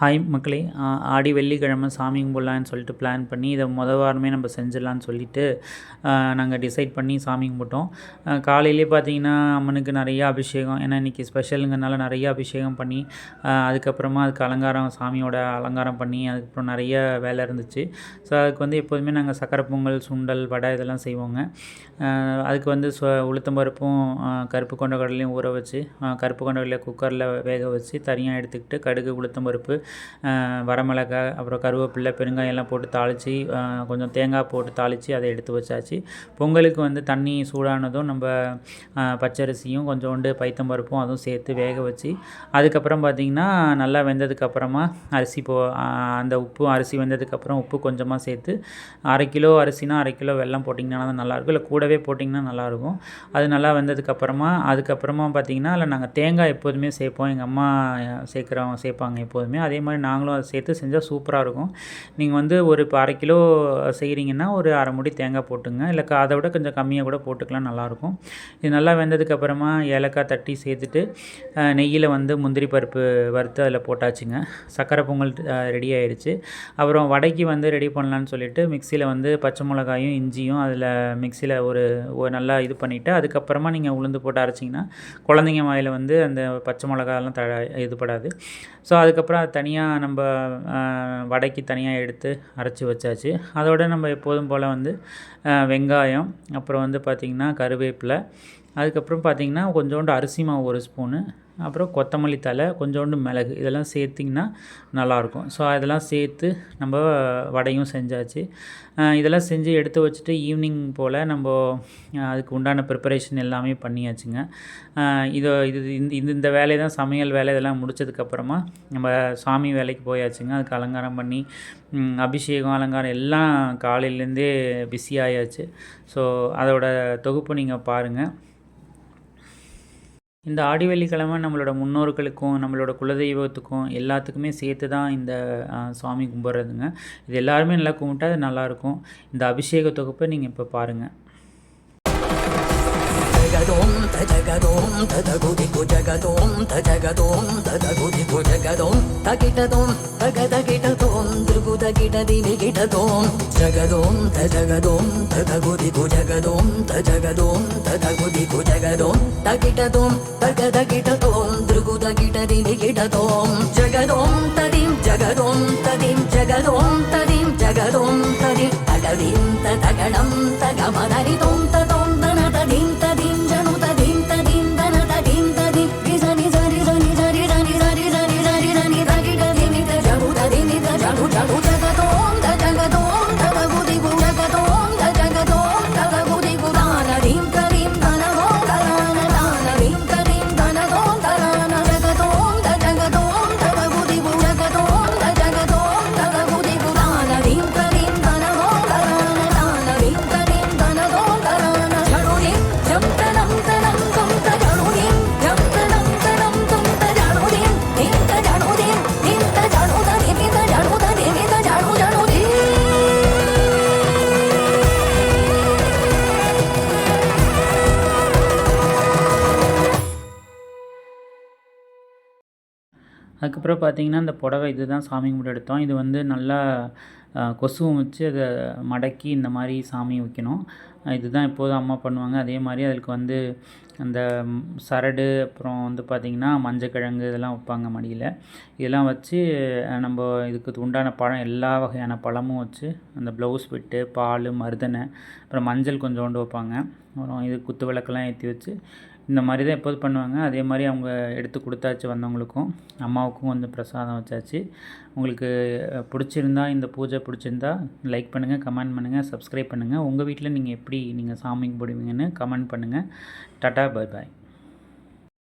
Hi மக்களே. ஆடி வெள்ளிக்கிழமை சாமி கும்பிட்லான்னு சொல்லிட்டு பிளான் பண்ணி இதை மொதல் வாரமே நம்ம செஞ்சிடலான்னு சொல்லிட்டு நாங்கள் டிசைட் பண்ணி சாமி கும்பிட்டோம். காலையிலே பார்த்தீங்கன்னா அம்மனுக்கு நிறையா அபிஷேகம் ஏன்னா இன்றைக்கி ஸ்பெஷலுங்கிறனால நிறைய அபிஷேகம் பண்ணி அதுக்கப்புறமா அதுக்கு அலங்காரம் சாமியோட அலங்காரம் பண்ணி அதுக்கப்புறம் நிறைய வேலை இருந்துச்சு. ஸோ அதுக்கு வந்து எப்போதுமே நாங்கள் சக்கரை பொங்கல் சுண்டல் வடை இதெல்லாம் செய்வோங்க. அதுக்கு வந்து சொ உளுத்தம்பருப்பும் கருப்பு கொண்ட கடலையும் ஊற வச்சு கருப்பு கொண்ட கடலையை குக்கரில் வேக வச்சு தனியாக எடுத்துக்கிட்டு கடுகு உளுத்தம்பருப்பு வரமிளகாய் அப்புறம் கருவேப்பில்லை பெருங்காயம் எல்லாம் போட்டு தாளித்து கொஞ்சம் தேங்காய் போட்டு தாளித்து அதை எடுத்து வச்சாச்சு. பொங்கலுக்கு வந்து தண்ணி சூடானதும் நம்ம பச்சரிசியும் கொஞ்சோண்டு பைத்தம்பருப்பும் அதுவும் சேர்த்து வேக வச்சு அதுக்கப்புறம் பார்த்திங்கன்னா நல்லா வெந்ததுக்கப்புறமா அரிசி போ அந்த உப்பு அரிசி வெந்ததுக்கப்புறம் உப்பு கொஞ்சமாக சேர்த்து அரை கிலோ அரிசினா அரை கிலோ வெள்ளம் போட்டிங்கன்னா தான் நல்லாயிருக்கும். இல்லை கூடவே போட்டிங்கன்னா நல்லாயிருக்கும். அது நல்லா வெந்ததுக்கப்புறமா அதுக்கப்புறமா பார்த்திங்கன்னா இல்லை நாங்கள் தேங்காய் எப்போதுமே சேர்ப்போம். எங்கள் அம்மா சேர்க்குறவங்க சேர்ப்பாங்க எப்போதுமே. அதே மாதிரி நாங்களும் அதை சேர்த்து செஞ்சால் சூப்பராக இருக்கும். நீங்கள் வந்து ஒரு இப்போ அரை கிலோ செய்கிறீங்கன்னா ஒரு அரை முடி தேங்காய் போட்டுங்க. இல்லை அதை விட கொஞ்சம் கம்மியாக கூட போட்டுக்கலாம் நல்லாயிருக்கும் இது நல்லா வெந்ததுக்கப்புறமா ஏலக்காய் தட்டி சேர்த்துட்டு நெய்யில் வந்து முந்திரி பருப்பு வறுத்து அதில் போட்டாச்சுங்க. சக்கரை பொங்கல் ரெடி ஆயிடுச்சு அப்புறம் வடைக்கு வந்து ரெடி பண்ணலான்னு சொல்லிட்டு மிக்சியில் வந்து பச்சை மிளகாயும் இஞ்சியும் அதில் மிக்சியில் ஒரு நல்லா இது பண்ணிவிட்டு அதுக்கப்புறமா நீங்கள் உளுந்து போட்டு அரைச்சிங்கன்னா குழந்தைங்க வாயில் வந்து அந்த பச்சை மிளகாயெல்லாம் த இதுபடாது ஸோ அதுக்கப்புறம் அது தனியாக நம்ம வடைக்கு தனியாக எடுத்து அரைச்சி வச்சாச்சு. அதோட நம்ம எப்போதும் போல் வந்து வெங்காயம் அப்புறம் வந்து பார்த்திங்கன்னா கருவேப்பிலை அதுக்கப்புறம் பார்த்திங்கன்னா கொஞ்சோண்டு அரிசி மாவு ஒரு ஸ்பூனு அப்புறம் கொத்தமல்லி தழை கொஞ்சோண்டு மிளகு இதெல்லாம் சேர்த்திங்கன்னா நல்லாயிருக்கும். ஸோ அதெல்லாம் சேர்த்து நம்ம வடையும் செஞ்சாச்சு. இதெல்லாம் செஞ்சு எடுத்து வச்சுட்டு ஈவினிங் போல் நம்ம அதுக்கு உண்டான ப்ரிப்பரேஷன் எல்லாமே பண்ணியாச்சுங்க. இதை இது இந்த இந்த வேலையை தான் சமையல் வேலை இதெல்லாம் முடிச்சதுக்கப்புறமா நம்ம சாமி வேலைக்கு போயாச்சுங்க. அதுக்கு அலங்காரம் பண்ணி அபிஷேகம் அலங்காரம் எல்லாம் காலையிலேருந்தே பிஸி ஆயாச்சு. ஸோ அதோட தொகுப்பு நீங்கள் பாருங்கள் இந்த ஆடி வெள்ளிக்கிழமை நம்மளோட முன்னோர்களுக்கும் நம்மளோட குலதெய்வத்துக்கும் எல்லாத்துக்குமே சேர்த்து தான் இந்த சாமி கும்பிட்றதுங்க. இது எல்லாருமே நல்லா கும்பிட்டா அது நல்லாயிருக்கும். இந்த அபிஷேக தொகுப்பை நீங்கள் இப்போ பாருங்கள் ஜகதோம் தஜகதோம் ததகுதிகு ஜகதோம் தஜகதோம் ததகுதிகு ஜகதோம் தகிட்டதோம் தகதகிட்டதோம். తగుద గిడదిని గిడదోంత జగదోంత జగదోంత తగుదిగు జగదోంత జగదోంత తగుదిగు జగదోంత గిడదోం తగద గిడదోం దృగుద గిడదిని గిడదోం జగదోంత దిం జగదోంత దిం జగదోంత దిం జగదోంత దిం తగదింత తగడంత గమదరి తోంత அதுக்கப்புறம் பார்த்திங்கன்னா இந்த புடவை இது தான் சாமி கும்பிட்டு எடுத்தோம். இது வந்து நல்லா கொசுவும் வச்சு அதை மடக்கி இந்த மாதிரி சாமி வைக்கணும். இதுதான் எப்போதும் அம்மா பண்ணுவாங்க. அதே மாதிரி அதுக்கு வந்து அந்த சரடு அப்புறம் வந்து பார்த்திங்கன்னா மஞ்சக்கிழங்கு இதெல்லாம் வைப்பாங்க மடியில். இதெல்லாம் வச்சு நம்ம இதுக்கு உண்டான பழம் எல்லா வகையான பழமும் வச்சு அந்த ப்ளவுஸ் விட்டு பால் மருதனை அப்புறம் மஞ்சள் கொஞ்சோண்டு வைப்பாங்க. அப்புறம் இது குத்து விளக்கெல்லாம் ஏற்றி வச்சு இந்த மாதிரி தான் எப்போது பண்ணுவாங்க. அதே மாதிரி அவங்க எடுத்து கொடுத்தாச்சு வந்தவங்களுக்கும். அம்மாவுக்கும் வந்து பிரசாதம் வச்சாச்சு. உங்களுக்கு பிடிச்சிருந்தா இந்த பூஜை பிடிச்சிருந்தா லைக் பண்ணுங்கள் கமெண்ட் பண்ணுங்கள் சப்ஸ்கிரைப் பண்ணுங்கள் உங்கள் வீட்டில் நீங்கள் எப்படி நீங்கள் சாமி கும்பிடுவீங்கன்னு கமெண்ட் பண்ணுங்கள் டாட்டா பாய் பாய்